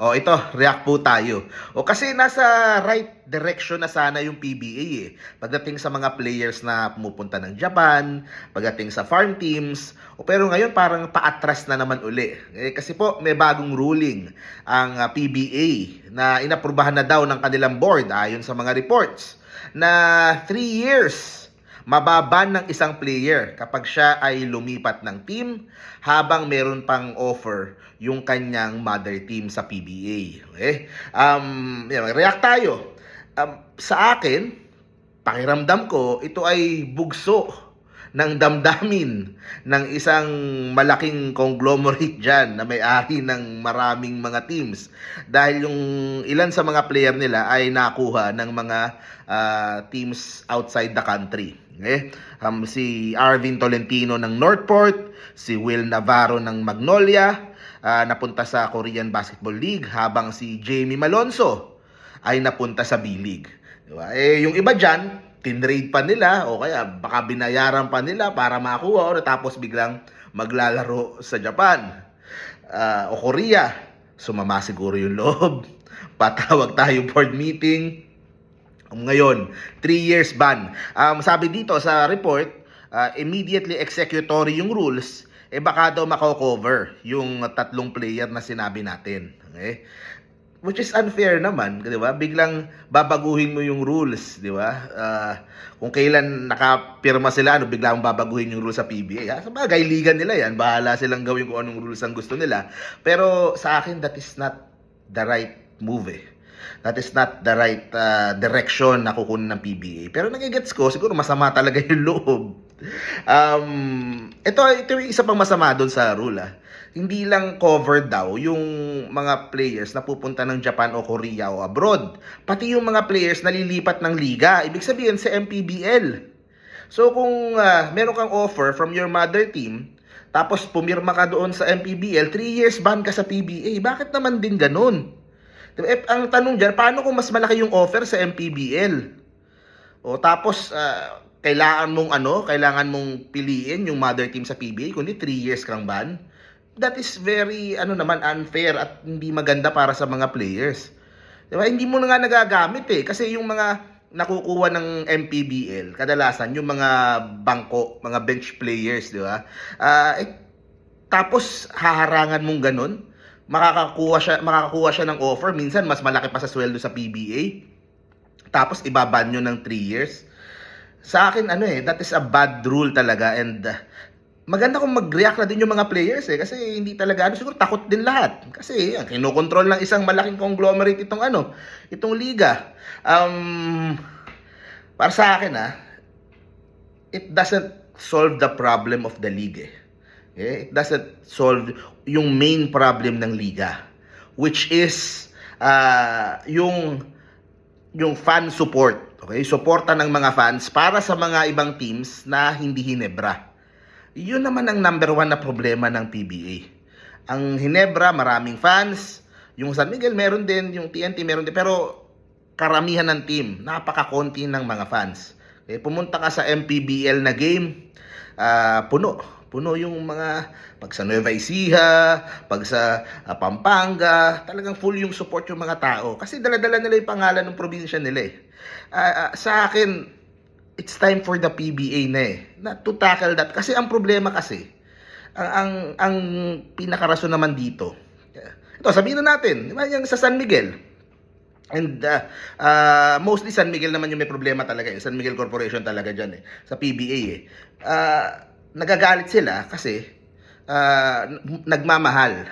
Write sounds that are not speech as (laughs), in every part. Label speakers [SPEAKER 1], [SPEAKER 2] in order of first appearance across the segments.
[SPEAKER 1] O ito, react po tayo. O kasi nasa right direction na sana yung PBA eh. Pagdating sa mga players na pumupunta ng Japan, pagdating sa farm teams, o pero ngayon parang paatras na naman uli. Eh, kasi po may bagong ruling ang ah, PBA na inaprubahan na daw ng kanilang board ayon sa mga reports na 3 years mababan ng isang player kapag siya ay lumipat ng team habang meron pang offer yung kanyang mother team sa PBA. Okay? Um, yun, react tayo. Um, sa akin, pakiramdam ko, ito ay bugso ng damdamin ng isang malaking conglomerate dyan na may-ari ng maraming mga teams. Dahil yung ilan sa mga player nila ay nakuha ng mga ah, teams outside the country. Okay? Um, si Arvin Tolentino ng Northport, si Will Navarro ng Magnolia, ah, napunta sa Korean Basketball League, habang si Jamie Malonzo ay napunta sa B-League. Diba? Eh, yung iba dyan, tinrade pa nila o kaya baka binayaran pa nila para makuha o tapos biglang maglalaro sa Japan ah, o Korea. Sumama siguro yung loob. (laughs) Patawag tayo board meeting. Ngayon, 3 years ban. Um, sabi dito sa report, uh, immediately executory yung rules, eh baka daw mako-cover yung tatlong player na sinabi natin. Okay? Which is unfair naman, di ba? Biglang babaguhin mo yung rules, di ba? Ah, kung kailan nakapirma sila, ano, biglang babaguhin yung rules sa PBA. Ha? Sa bagay, liga nila yan. Bahala silang gawin kung anong rules ang gusto nila. Pero sa akin, that is not the right move eh. That is not the right uh, direction na kukunin ng PBA. Pero nagigets ko, siguro masama talaga (laughs) yung loob. Um, ito, ito yung isa pang masama doon sa rule ah. Hindi lang covered daw yung mga players na pupunta ng Japan o Korea o abroad. Pati yung mga players na lilipat ng liga. Ibig sabihin sa MPBL. So kung ah, meron kang offer from your mother team, tapos pumirma ka doon sa MPBL, 3 years ban ka sa PBA. Bakit naman din ganun? Eh, ang tanong dyan, paano kung mas malaki yung offer sa MPBL? O tapos, ah, kailangan mong ano, kailangan mong piliin yung mother team sa PBA, kundi 3 years kang ban. That is very, ano naman, unfair at hindi maganda para sa mga players. Diba? Hindi mo na nga nagagamit eh. Kasi yung mga nakukuha ng MPBL, kadalasan yung mga bangko, mga bench players, di ba? Ah, eh, tapos haharangan mong ganun, makakakuha siya, makakakuha siya ng offer, minsan mas malaki pa sa sweldo sa PBA. Tapos ibaban nyo ng 3 years. Sa akin, ano eh, that is a bad rule talaga and uh, maganda kung mag-react na din yung mga players eh kasi hindi talaga ano siguro takot din lahat kasi yan, kinokontrol ng isang malaking conglomerate itong ano itong liga um para sa akin ah it doesn't solve the problem of the league eh. Okay? It doesn't solve yung main problem ng liga which is ah, yung yung fan support. Okay? Suporta ng mga fans para sa mga ibang teams na hindi Hinebra. Yun naman ang number one na problema ng PBA. Ang Hinebra, maraming fans. Yung San Miguel, meron din. Yung TNT, meron din. Pero karamihan ng team, napakakonti ng mga fans. Okay, pumunta ka sa MPBL na game, ah, puno. Puno yung mga pag sa Nueva Ecija, pag sa ah, Pampanga, talagang full yung support yung mga tao. Kasi dala-dala nila yung pangalan ng probinsya nila eh. Ah, ah, sa akin, it's time for the PBA na eh. Na to tackle that. Kasi ang problema kasi, ang, ang, ang pinakarason naman dito, ito, sabihin na natin, di ba, yung sa San Miguel, And uh, uh, mostly San Miguel naman yung may problema talaga. Eh. San Miguel Corporation talaga dyan eh. Sa PBA eh. Uh, nagagalit sila kasi uh, nagmamahal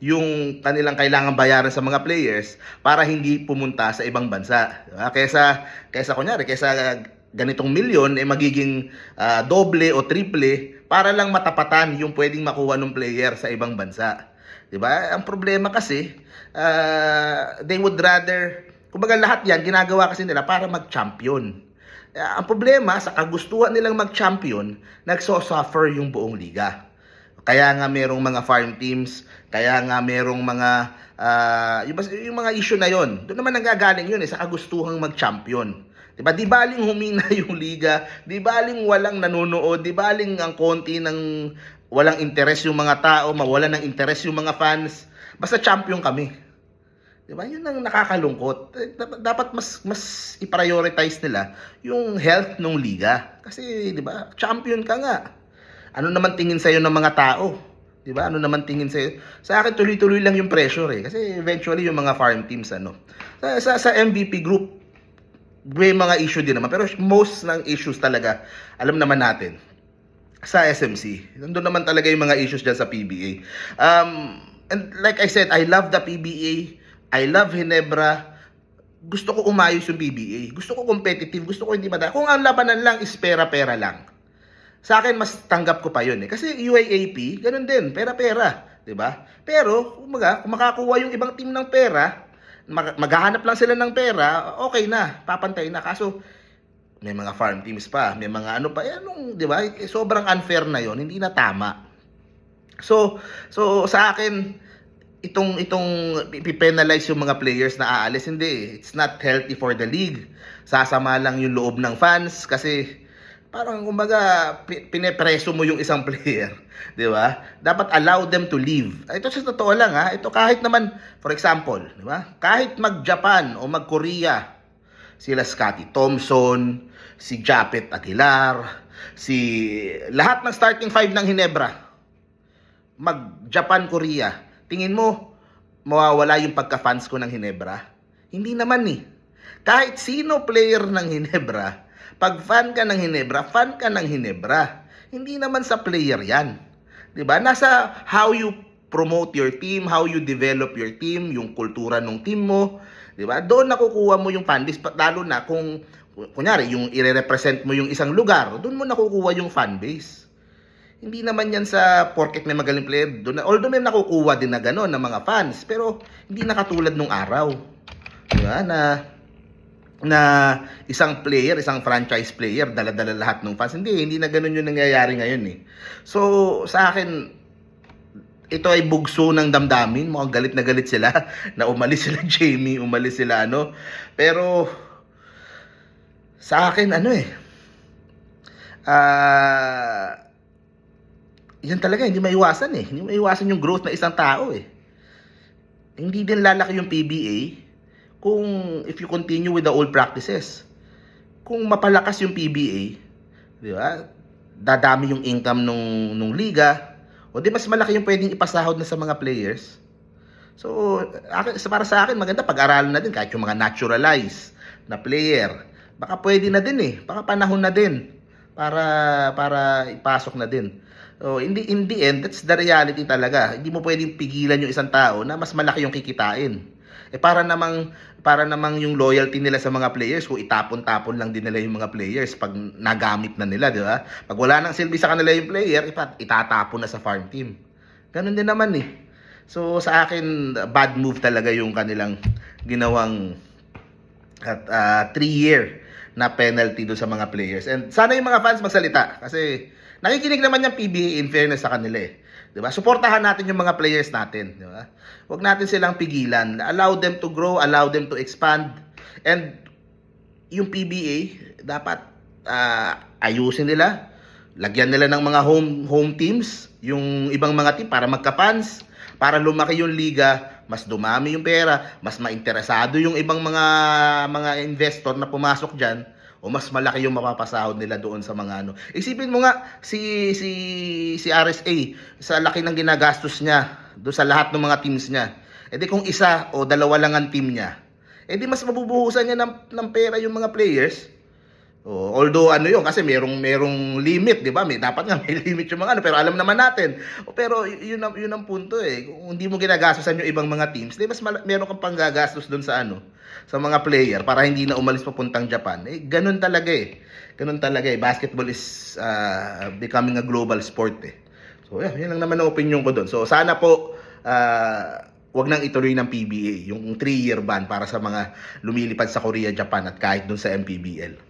[SPEAKER 1] yung kanilang kailangan bayaran sa mga players para hindi pumunta sa ibang bansa. Diba? Kesa, kesa kunyari, kesa ganitong milyon, eh magiging ah, doble o triple para lang matapatan yung pwedeng makuha ng player sa ibang bansa. 'Di ba? Ang problema kasi, ah, they would rather, kumbaga lahat 'yan ginagawa kasi nila para mag-champion. Ah, ang problema sa kagustuhan nilang mag-champion, nagso-suffer yung buong liga. Kaya nga merong mga farm teams, kaya nga merong mga ah, yung, yung mga issue na yon. Doon naman nanggagaling yun eh sa kagustuhang mag-champion. 'Di ba? Di baling humina (laughs) yung liga, di baling walang nanonood, di baling ang konti ng walang interes yung mga tao, mawala ng interes yung mga fans. Basta champion kami. 'Di ba? Yun ang nakakalungkot. Eh, dap- Dapat mas mas i-prioritize nila yung health ng liga. Kasi 'di ba? Champion ka nga. Ano naman tingin sa ng mga tao? 'Di ba? Ano naman tingin sa Sa akin tuloy-tuloy lang yung pressure eh. Kasi eventually yung mga farm teams ano. Sa sa, sa MVP group may mga issue din naman pero most ng issues talaga alam naman natin sa SMC. Nandun naman talaga yung mga issues dyan sa PBA. Um, and like I said, I love the PBA. I love Hinebra. Gusto ko umayos yung PBA. Gusto ko competitive. Gusto ko hindi madami. Kung ang labanan lang is pera-pera lang. Sa akin, mas tanggap ko pa yun eh. Kasi UAAP, ganun din. Pera-pera. ba? Pero, kumaga, kung makakuha yung ibang team ng pera, mag- maghahanap lang sila ng pera, okay na. Papantay na. Kaso, may mga farm teams pa, may mga ano pa, eh, anong, 'di ba? Eh, sobrang unfair na 'yon, hindi na tama. So, so sa akin itong itong ipipenalize yung mga players na aalis hindi, it's not healthy for the league. Sasama lang yung loob ng fans kasi parang kumbaga pi- pinepreso mo yung isang (laughs) player, 'di ba? Dapat allow them to leave. Ito sa totoo lang ha, ito kahit naman for example, 'di ba? Kahit mag-Japan o mag-Korea, sila Scotty Thompson, si Japet Aguilar, si lahat ng starting five ng Hinebra. Mag Japan Korea. Tingin mo mawawala yung pagka-fans ko ng Hinebra? Hindi naman eh. Kahit sino player ng Hinebra, pag fan ka ng Hinebra, fan ka ng Hinebra. Hindi naman sa player 'yan. ba? Nasa how you promote your team, how you develop your team, yung kultura ng team mo, 'di ba? Doon nakukuha mo yung fan base pa- lalo na kung kunyari yung ire-represent mo yung isang lugar, doon mo nakukuha yung fan base. Hindi naman yan sa porket may magaling player. Doon, although may nakukuha din na gano'n ng mga fans, pero hindi na katulad nung araw. Di ba? Na na isang player, isang franchise player, dala-dala lahat ng fans. Hindi, hindi na ganun yung nangyayari ngayon eh. So, sa akin, ito ay bugso ng damdamin. Mukhang galit na galit sila (laughs) na umalis sila (laughs) Jamie, umalis sila ano. Pero, sa akin, ano eh, ah, yan talaga, hindi maiwasan eh. Hindi maiwasan yung growth ng isang tao eh. Hindi din lalaki yung PBA kung if you continue with the old practices. Kung mapalakas yung PBA, di ba? Dadami yung income nung nung liga. O di mas malaki yung pwedeng ipasahod na sa mga players. So, akin, para sa akin, maganda pag-aralan na din kahit yung mga naturalized na player. Baka pwede na din eh. Baka panahon na din para para ipasok na din. So, in the, in the end, that's the reality talaga. Hindi mo pwedeng pigilan yung isang tao na mas malaki yung kikitain. Eh para namang para namang yung loyalty nila sa mga players kung itapon-tapon lang din nila yung mga players pag nagamit na nila, di ba? Pag wala nang silbi sa kanila yung player, itatapon na sa farm team. Ganun din naman eh. So sa akin, bad move talaga yung kanilang ginawang at uh, three year na penalty do sa mga players. And sana yung mga fans magsalita kasi nakikinig naman yung PBA in fairness sa kanila eh. 'Di ba? Suportahan natin yung mga players natin, 'di ba? Huwag natin silang pigilan. Allow them to grow, allow them to expand. And yung PBA dapat ah, ayusin nila. Lagyan nila ng mga home home teams, yung ibang mga team para magka-fans, para lumaki yung liga, mas dumami yung pera, mas mainteresado yung ibang mga mga investor na pumasok diyan o mas malaki yung mapapasahod nila doon sa mga ano. Isipin mo nga si si si RSA sa laki ng ginagastos niya doon sa lahat ng mga teams niya. E di kung isa o dalawa lang ang team niya, eh di mas mabubuhusan niya ng, ng pera yung mga players. Oh, although ano yun kasi merong merong limit, 'di ba? May dapat nga may (laughs) limit yung mga ano, pero alam naman natin. Pero yun ang yun ang punto eh. Kung hindi mo ginagastosan yung ibang mga teams, di mas meron kang panggagastos doon sa ano, sa mga player para hindi na umalis papuntang Japan. Eh ganun talaga eh. Ganun talaga eh. Basketball is ah, becoming a global sport eh. So, yeah, yun lang naman ang opinion ko doon. So, sana po ah, wag nang ituloy ng PBA yung 3-year ban para sa mga lumilipad sa Korea, Japan at kahit doon sa MPBL.